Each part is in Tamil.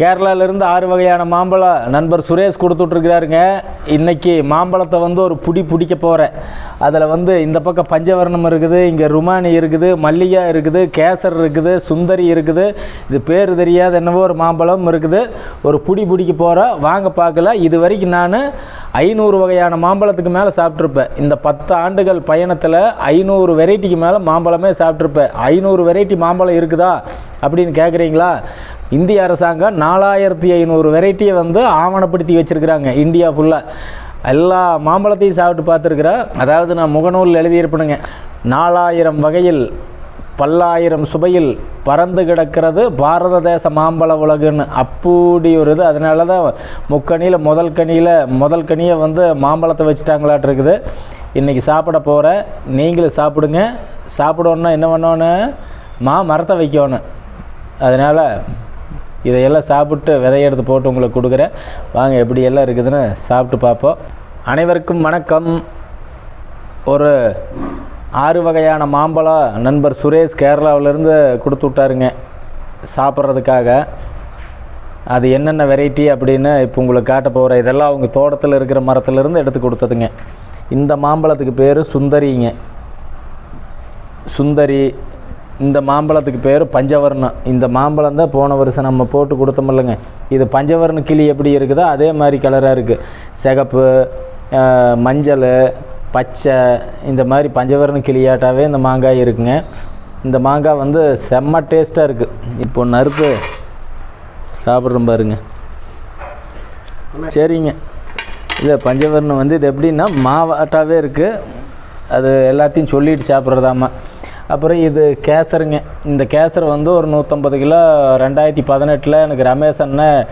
கேரளாவிலேருந்து ஆறு வகையான மாம்பழம் நண்பர் சுரேஷ் கொடுத்துட்ருக்கிறாருங்க. இன்றைக்கி மாம்பழத்தை வந்து ஒரு புடி பிடிக்க போகிறேன் அதில் வந்து இந்த பக்கம் பஞ்சவர்ணம் இருக்குது இங்கே ருமானி இருக்குது மல்லிகா இருக்குது கேசர் இருக்குது சுந்தரி இருக்குது. இது பேர் தெரியாத என்னவோ ஒரு மாம்பழம் இருக்குது. ஒரு புடி பிடிக்க போகிறோம் வாங்க பார்க்கல இது வரைக்கும் நான் ஐநூறு வகையான மாம்பழத்துக்கு மேலே சாப்பிட்ருப்பேன் இந்த பத்து ஆண்டுகள் பயணத்தில் ஐநூறு வெரைட்டிக்கு மேலே மாம்பழமே சாப்பிட்ருப்பேன் ஐநூறு வெரைட்டி மாம்பழம் இருக்குதா? அப்படின்னு கேட்குறீங்களா இந்திய அரசாங்கம் நாலாயிரத்தி ஐநூறு வெரைட்டியை வந்து ஆவணப்படுத்தி வச்சுருக்குறாங்க இந்தியா ஃபுல்லாக எல்லா மாம்பழத்தையும் சாப்பிட்டு பார்த்துருக்குறேன் அதாவது நான் முகநூலில் எழுதியிருப்பேனுங்க நாலாயிரம் வகையில் பல்லாயிரம் சுவையில் பறந்து கிடக்கிறது பாரத தேச மாம்பழ உலகுன்னு. அப்படி ஒரு இது. அதனால தான் முக்கணியில் முதல் கனியில் முதல் கனியை வந்து மாம்பழத்தை வச்சுட்டாங்களாட்டு இருக்குது. இன்றைக்கி சாப்பிட போகிறேன் நீங்களும் சாப்பிடுங்க. சாப்பிடணுன்னா என்ன பண்ணோன்னு மா மரத்தை வைக்கணும் அதனால் இதையெல்லாம் சாப்பிட்டு விதைய எடுத்து போட்டு உங்களுக்கு கொடுக்குறேன். வாங்க எப்படி எல்லாம் இருக்குதுன்னு சாப்பிட்டு பார்ப்போம். அனைவருக்கும் வணக்கம். ஒரு ஆறு வகையான மாம்பழம் நண்பர் சுரேஷ் கேரளாவிலேருந்து கொடுத்து விட்டாருங்க. சாப்பிட்றதுக்காக. அது என்னென்ன வெரைட்டி அப்படின்னு இப்போ உங்களுக்கு காட்ட போகிற இதெல்லாம் அவங்க தோட்டத்தில் இருக்கிற மரத்துலேருந்து எடுத்து கொடுத்ததுங்க. இந்த மாம்பழத்துக்கு பேர் சுந்தரிங்க. சுந்தரி இந்த மாம்பழத்துக்கு பேர் பஞ்சவர்ணம் இந்த மாம்பழம் தான் போன வருஷம் நம்ம போட்டு கொடுத்தோமில்லங்க இது பஞ்சவர்ண கிளி எப்படி இருக்குதோ அதே மாதிரி கலராக இருக்குது சிகப்பு மஞ்சள் பச்சை இந்த மாதிரி பஞ்சவர்ண கிளியாட்டாவே இந்த மாங்காய் இருக்குங்க. இந்த மாங்காய் வந்து செம்ம டேஸ்ட்டாக இருக்குது இப்போ நறுப்பு சாப்பிட்றோம் பாருங்க. சரிங்க. இல்லை பஞ்சவர்ணம் வந்து இது எப்படின்னா மாவாட்டாவே இருக்குது அது எல்லாத்தையும் சொல்லிட்டு சாப்பிட்றதாம்மா. அப்புறம் இது கேசருங்க. இந்த கேசர் வந்து ஒரு நூற்றம்பது கிலோ ரெண்டாயிரத்தி பதினெட்டில் எனக்கு ரமேஷ் அண்ணன்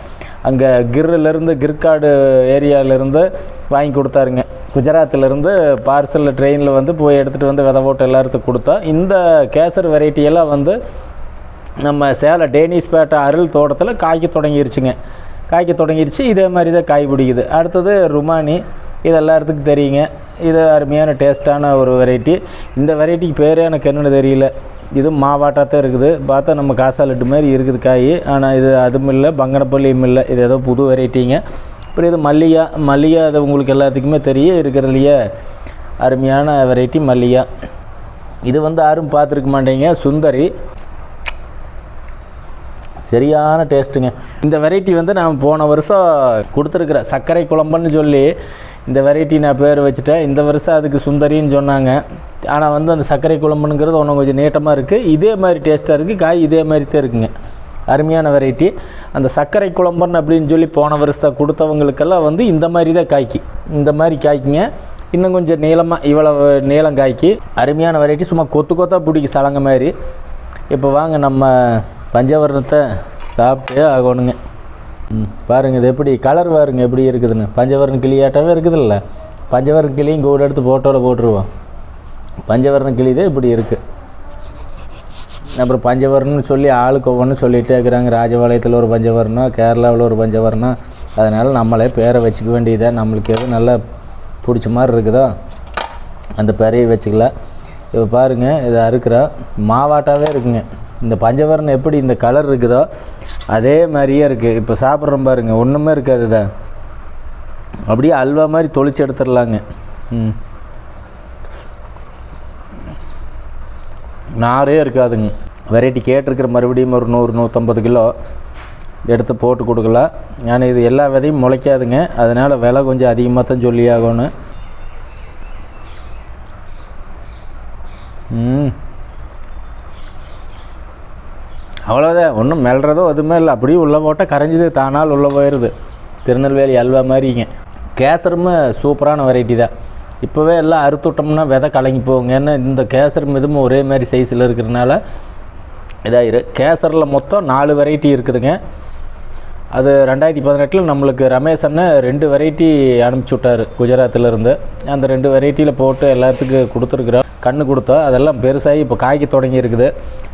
அங்கே கிர்லேருந்து கிர்காடு ஏரியாவிலேருந்து வாங்கி கொடுத்தாருங்க. குஜராத்திலேருந்து பார்சலில் ட்ரெயினில் வந்து போய் எடுத்துகிட்டு வந்து விதை போட்டு எல்லாத்துக்கும் கொடுத்தா இந்த கேசர் வெரைட்டியெல்லாம் வந்து நம்ம சேலம் டேனிஸ்பேட்டை அருள் தோட்டத்தில் காய்க்க தொடங்கிருச்சுங்க. காய்க்க தொடங்கிருச்சு இதே மாதிரி தான் காய் பிடிக்குது. அடுத்தது ருமானி இது எல்லாத்துக்கும் தெரியுங்க. இது அருமையான டேஸ்ட்டான ஒரு வெரைட்டி இந்த வெரைட்டிக்கு பேரே எனக்கு என்னென்னு தெரியல. இது மாவாட்டாத்தான் இருக்குது. பார்த்தா நம்ம காசா லட்டு மாதிரி இருக்குது காய். ஆனால் இது அதுவும் இல்லை பங்கனப்பள்ளியும் இல்லை. இது ஏதோ புது வெரைட்டிங்க அப்புறம் இது மல்லிகா. மல்லிகா அது உங்களுக்கு எல்லாத்துக்குமே தெரியும் இருக்கிறதுலையே அருமையான வெரைட்டி மல்லிகா. இது வந்து யாரும் பார்த்துருக்க மாட்டேங்க. சுந்தரி. சரியான டேஸ்ட்டுங்க இந்த வெரைட்டி வந்து நான் போன வருஷம் கொடுத்துருக்குறேன். சர்க்கரை குழம்புன்னு சொல்லி. இந்த வெரைட்டி நான் பேர் வச்சுட்டேன். இந்த வருஷம் அதுக்கு சுந்தரின்னு சொன்னாங்க. ஆனால் வந்து அந்த சர்க்கரை குழம்புங்கிறது ஒன்று கொஞ்சம் நீட்டமாக இருக்குது இதே மாதிரி டேஸ்ட்டாக இருக்குது காய் இதே மாதிரி தான் இருக்குங்க. அருமையான வெரைட்டி அந்த சர்க்கரை குழம்புன்னு அப்படின்னு சொல்லி போன வருஷம் கொடுத்தவங்களுக்கெல்லாம் வந்து இந்த மாதிரி தான் காய்க்கு. இந்த மாதிரி காய்க்குங்க. இன்னும் கொஞ்சம் நீளமாக இவ்வளவு நீளம் காய்க்கு. அருமையான வெரைட்டி சும்மா கொத்து கொத்தாக பிடிக்கும் சலங்க மாதிரி. இப்போ வாங்க நம்ம பஞ்சவர்ணத்தை சாப்பிட்டே ஆகணுங்க. பாருங்கள் இது எப்படி கலர் பாருங்க எப்படி இருக்குதுன்னு. பஞ்சவர்ண கிளியாட்டாவே இருக்குதுல்ல. பஞ்சவர்ண கிளியும் கூட எடுத்து ஃபோட்டோவில் போட்டுருவோம். பஞ்சவர்ண கிளி தான் இப்படி இருக்குது அப்புறம் பஞ்சவர்ணம்னு சொல்லி ஆளுக்கு ஒவ்வொன்றும் சொல்லிகிட்டே இருக்கிறாங்க. ராஜபாளையத்தில் ஒரு பஞ்சவர்ணம் கேரளாவில் ஒரு பஞ்சவர்ணம். அதனால் நம்மளே பேரை வச்சுக்க வேண்டியதாக நம்மளுக்கு எது நல்லா பிடிச்ச மாதிரி இருக்குதோ அந்த பேரையை வச்சுக்கலாம். இப்போ பாருங்கள் இதை அறுக்கிறோம் மாவாட்டாவே இருக்குங்க. இந்த பஞ்சவர்ணம் எப்படி இந்த கலர் இருக்குதோ அதே மாதிரியே இருக்குது இப்போ சாப்பிட்றோம் பாருங்க. ஒன்றுமே இருக்காது தான் அப்படியே அல்வா மாதிரி தொளிச்சு எடுத்துடலாங்க. ம். நாரே இருக்காதுங்க. வெரைட்டி கேட்டிருக்கிற மறுபடியும் ஒரு நூறு நூற்றம்பது கிலோ எடுத்து போட்டு கொடுக்கலாம். ஆனால் இது எல்லா விதையும் முளைக்காதுங்க. அதனால் விலை கொஞ்சம் அதிகமாக தான் சொல்லி ஆகணும். ம். அவ்வளோதான் ஒன்றும் மெல்றதோ எதுவுமே இல்லை. அப்படியே உள்ளே போட்டால் கரைஞ்சிது தானால் உள்ளே போயிடுது திருநெல்வேலி அல்வா மாதிரிங்க. கேசரமும் சூப்பரான வெரைட்டி தான். இப்போவே எல்லாம் அறுத்துட்டோம்னா விதை கலங்கி போகுங்க. ஏன்னா இந்த கேசரும் இதுவும் ஒரே மாதிரி சைஸில் இருக்கிறனால இதாயிரு. கேசரில் மொத்தம் நாலு வெரைட்டி இருக்குதுங்க. அது ரெண்டாயிரத்தி பதினெட்டில் நம்மளுக்கு ரமேஷ் அண்ணன் ரெண்டு வெரைட்டி அனுப்பிச்சி விட்டாரு குஜராத்திலேருந்து. அந்த ரெண்டு வெரைட்டியில் போட்டு எல்லாத்துக்கும் கொடுத்துருக்குறோம் கன்று கொடுத்தோம் அதெல்லாம் பெருசாகி இப்போ காய்க்க தொடங்கி இருக்குது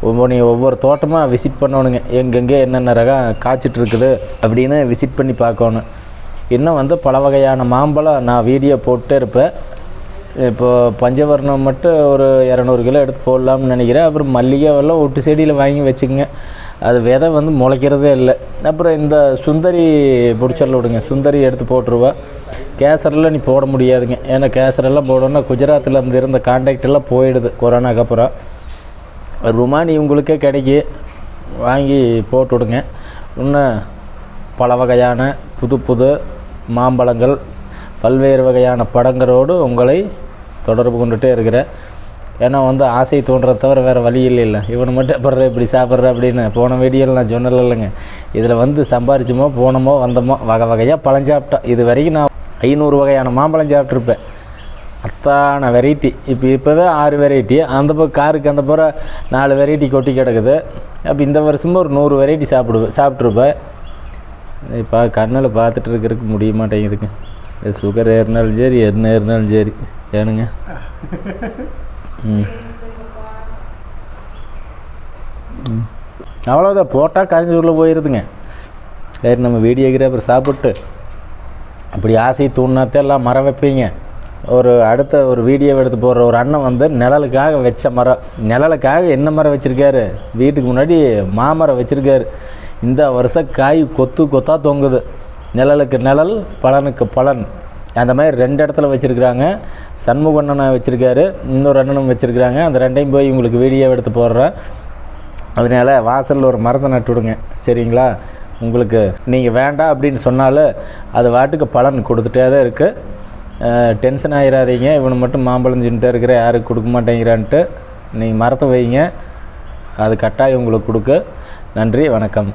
ஒவ்வொரு ஒவ்வொரு தோட்டமாக விசிட் பண்ணணுங்க எங்கெங்கே என்னென்ன ரகம் காய்ச்சிட்டு இருக்குது அப்படின்னு விசிட் பண்ணி பார்க்கணும். இன்னும் வந்து பல வகையான மாம்பழம் நான் வீடியோ போட்டே இருப்பேன். இப்போ பஞ்சவர்ணம் மட்டும் ஒரு இரநூறு கிலோ எடுத்து போடலாம்னு நினைக்கிறேன். அப்புறம் மல்லிகைவெல்லாம் ஒட்டு செடியில் வாங்கி வச்சுக்கோங்க. அது விதை வந்து முளைக்கிறதே இல்லை. அப்புறம் இந்த சுந்தரி பிடிச்சல விடுங்க. சுந்தரி எடுத்து போட்டுருவா. கேசரெல்லாம் நீ போட முடியாதுங்க. ஏன்னா கேசரெல்லாம் போடணும்னா குஜராத்தில் இருந்து இருந்த கான்டாக்ட் எல்லாம் போயிடுது. கொரோனாக்கு அப்புறம் ருமானி உங்களுக்கே கிடைக்கி. வாங்கி போட்டு விடுங்க. இன்னும் பல வகையான புது புது மாம்பழங்கள் பல்வேறு வகையான படங்களோடு உங்களை தொடர்பு கொண்டுகிட்டே இருக்கிறேன். ஏன்னா வந்து ஆசை தோன்றதை தவிர வேறு வழி இல்லை இல்லை இவனை மட்டும் அப்புறம் இப்படி சாப்பிட்ற அப்படின்னு போன வீடியோவில் நான் சொன்னல இல்லைங்க இதில் வந்து சம்பாரிச்சோமோ போனோமோ வந்தோமோ வகை வகையாக பழம் சாப்பிட்டோம் இது வரைக்கும் நான் ஐநூறு வகையான மாம்பழம் சாப்பிட்ருப்பேன் அத்தான வெரைட்டி இப்போ இப்போவே ஆறு வெரைட்டி அந்த பக்கம் காருக்கு அந்த புறம் நாலு வெரைட்டி கொட்டி கிடக்குது. அப்போ இந்த வருஷமும் ஒரு நூறு வெரைட்டி சாப்பிடுவேன் சாப்பிட்ருப்பேன் இப்போ கண்ணில் பார்த்துட்டு இருக்கிறதுக்கு முடிய மாட்டேங்குதுங்க. சுகர் ஏறினாலும் சரி என்ன ஏறினாலும் சரி. ஏனுங்க? ம். ம். அவ்வளோதான் போட்டால் கரைஞ்சி உள்ள போயிடுதுங்க சரி நம்ம வீடியோகிராஃபர் சாப்பிட்டு அப்படி ஆசை தூண்டினாத்தே எல்லாம் மரம் வைப்பீங்க. ஒரு அடுத்த ஒரு வீடியோ எடுத்து போடுற ஒரு அண்ணன் வந்து நிழலுக்காக வச்ச மரம் நிழலுக்காக என்ன மரம் வச்சுருக்காரு? வீட்டுக்கு முன்னாடி மாமரம் வச்சுருக்காரு. இந்த வருஷம் காய் கொத்து கொத்தாக தொங்குது. நிழலுக்கு நிழல் பலனுக்கு பலன். அந்த மாதிரி ரெண்டு இடத்துல வச்சுருக்குறாங்க. சண்முக அண்ணனை வச்சுருக்காரு இன்னொரு அண்ணனும் வச்சுருக்குறாங்க. அந்த ரெண்டையும் போய் உங்களுக்கு வீடியோ எடுத்து போடுறேன். அதனால் வாசலில் ஒரு மரத்தை நட்டு விடுங்க. சரிங்களா? உங்களுக்கு நீங்கள் வேண்டாம் அப்படின்னு சொன்னாலும் அது வாட்டுக்கு பலன் கொடுத்துட்டே தான் இருக்குது டென்ஷன் ஆகிடாதீங்க இவனை மட்டும் மாம்பழம் தின்ட்டு இருக்கிற யாருக்கு கொடுக்க மாட்டேங்கிறான்ட்டு நீங்கள் மரத்தை வைங்க. அது கட்டாயம் உங்களுக்கு கொடுக்க. நன்றி வணக்கம்.